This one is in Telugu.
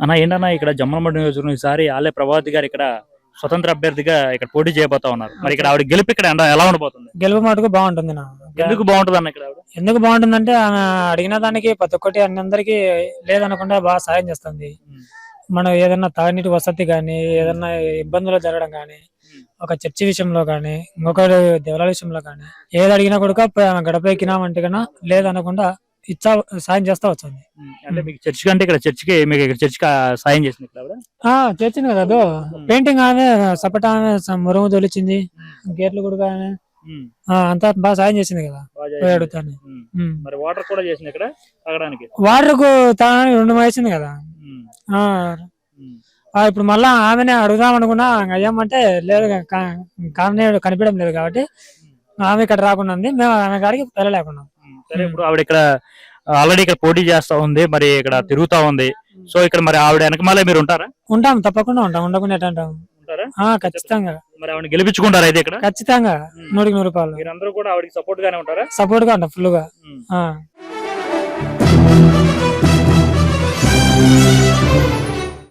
అన్న ఏంటన్నా ఇక్కడ జమ్మలమడి నియోజకవర్గం ఈసారి ఆలే ప్రభావతి గారు ఇక్కడ స్వతంత్ర అభ్యర్థిగా ఇక్కడ పోటీ చేయబోతా ఉన్నారు. మరి ఇక్కడ ఆవిడ గెలుపు ఇక్కడ ఎండ- ఎలా ఉండబోతుంది? గెలుపు మటుకు బాగుంటుంది నా ఎందుకు బాగుంటుంది అన్న ఇక్కడ ఆవిడ? ఎందుకు బాగుంటుందంటే ఆమె అడిగిన దానికి ప్రతి ఒక్కటి అందరికి లేదనకుండా బాగా సాయం చేస్తుంది. మనం ఏదైనా తాగునీటి వసతి కానీ ఏదైనా ఇబ్బందులు జరగడం కానీ ఒక చర్చి విషయంలో కానీ ఇంకొక దేవాలయ విషయంలో కానీ ఏది అడిగినా కూడా గడప ఎక్కినామంటే కన్నా లేదనకుండా ఇచ్చా సాయం చేస్తా వచ్చింది అంటే మీకు చర్చ్ కంటే ఇక్కడ చర్చికి మీకు ఇక్కడ చర్చికి సాయం చేసింది ఇక్కడ చేసింది కదా అదో పెయింటింగ్ ఆమె సపట ఆమె మురుగు తొలిచింది గేట్లు కూడా ఆమె. అంతా బాగా సాయం చేసింది కదా. అడుగుతాను. మరి వాటర్ కూడా చేసింది ఇక్కడ తాగడానికి? వాటర్కు తాగడానికి రెండు వేసింది కదా. ఇప్పుడు మళ్ళా ఆమెనే అడుగుదాం అనుకున్నా అయ్యామంటే లేదు కానీ కనిపించడం లేదు కాబట్టి ఆమె ఇక్కడ రాకుండా ఉంది మేము ఆమె కాడికి వెళ్ళలేకున్నాం. సరే ఇప్పుడు ఆవిడ ఇక్కడ ఆల్రెడీ ఇక్కడ పోటీ చేస్తా ఉంది మరి ఇక్కడ తిరుగుతా ఉంది. సో ఇక్కడ మరి ఆవిడ వెనకమాలే మీరు ఉంటారా? ఉంటాం తప్పకుండా ఉంటాం ఉండకుండా ఎట్లా ఉంటాం ఆ, ఖచ్చితంగా. మరి ఆవిడ గెలిపించుకుంటారా అయితే ఇక్కడ? ఖచ్చితంగా. నూటికి నూరు రూపాయలు. మీరందరూ కూడా ఆవిడకి సపోర్ట్ గానే ఉంటారా? సపోర్ట్గా ఉంటాం ఫుల్గా.